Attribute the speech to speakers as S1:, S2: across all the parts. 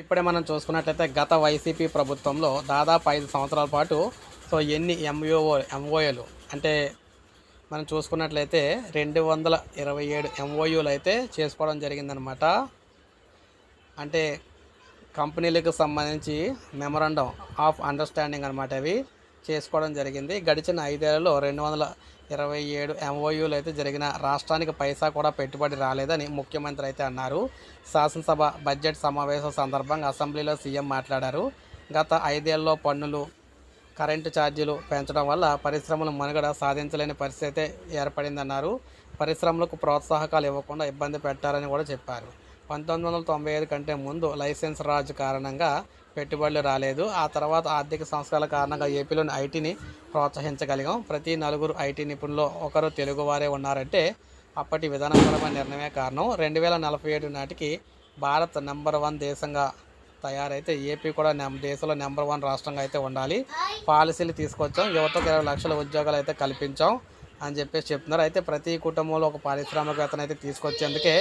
S1: ఇప్పుడే మనం చూసుకున్నట్లయితే గత వైసీపీ ప్రభుత్వంలో దాదాపు ఐదు సంవత్సరాల పాటు సో ఎన్ని ఎంఓఓ ఎంఓఏలు అంటే మనం చూసుకున్నట్లయితే రెండు వందల ఇరవై ఏడు ఎంఓయూలు అయితే చేసుకోవడం జరిగిందనమాట అంటే కంపెనీలకు సంబంధించి మెమరాండం ఆఫ్ అండర్స్టాండింగ్ అనమాట అవి. చేసుకోవడం జరిగింది. గడిచిన ఐదేళ్ళలో రెండు వందల ఇరవై ఏడు ఎంఓయూలు అయితే జరిగిన రాష్ట్రానికి పైసా కూడా పెట్టుబడి రాలేదని ముఖ్యమంత్రి అయితే అన్నారు. శాసనసభ బడ్జెట్ సమావేశం సందర్భంగా అసెంబ్లీలో సీఎం మాట్లాడారు. గత ఐదేళ్ళలో పన్నులు కరెంటు ఛార్జీలు పెంచడం వల్ల పరిశ్రమలు మనుగడ సాధించలేని పరిస్థితి ఏర్పడిందన్నారు. పరిశ్రమలకు ప్రోత్సాహకాలు ఇవ్వకుండా ఇబ్బంది పెట్టారని కూడా చెప్పారు. పంతొమ్మిది వందల తొంభై ఐదు కంటే ముందు లైసెన్స్ రాజు కారణంగా పెట్టుబడులు రాలేదు. ఆ తర్వాత ఆర్థిక సంస్కరణల కారణంగా ఏపీలోని ఐటీని ప్రోత్సహించగలిగాం. ప్రతి నలుగురు ఐటీ నిపుణుల్లో ఒకరు తెలుగువారే ఉన్నారంటే అప్పటి విధానపరమైన నిర్ణయమే కారణం. రెండు వేల నలభై ఏడు నాటికి భారత్ నెంబర్ వన్ దేశంగా తయారైతే ఏపీ కూడా నెం దేశంలో నెంబర్ వన్ రాష్ట్రంగా అయితే ఉండాలి. పాలసీలు తీసుకొచ్చాం. యువతకు ఇరవై లక్షల ఉద్యోగాలు అయితే కల్పించాం. అని చెప్పేసి చెప్తున్నారు. అయితే ప్రతి కుటుంబంలో ఒక పారిశ్రామికవేత్తను అయితే తీసుకొచ్చేందుకే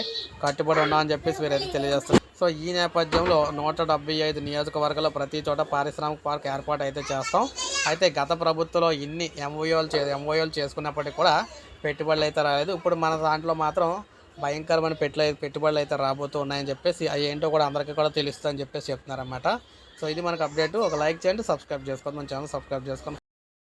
S1: కట్టుబడి ఉన్నామని చెప్పేసి వీరైతే తెలియజేస్తున్నారు. సో ఈ నేపథ్యంలో నూట డెబ్బై ఐదు నియోజకవర్గాల్లో ప్రతి చోట పారిశ్రామిక పార్క్ ఏర్పాటు అయితే చేస్తాం. అయితే గత ప్రభుత్వంలో ఇన్ని ఎంఓయోలు చే ఎంఓయోలు చేసుకున్నప్పటికీ కూడా పెట్టుబడులు అయితే రాలేదు. ఇప్పుడు మన దాంట్లో మాత్రం భయంకరమైన పెట్టుబడి పెట్టుబడులు అయితే రాబోతూ ఉన్నాయని చెప్పేసి అవి ఏంటో కూడా అందరికీ కూడా తెలుస్తుందని చెప్పేసి చెప్తున్నారన్నమాట. సో ఇది మనకు అప్డేట్. ఒక లైక్ చేయండి సబ్స్క్రైబ్ చేసుకోండి. మన ఛానల్ సబ్స్క్రైబ్ చేసుకోండి.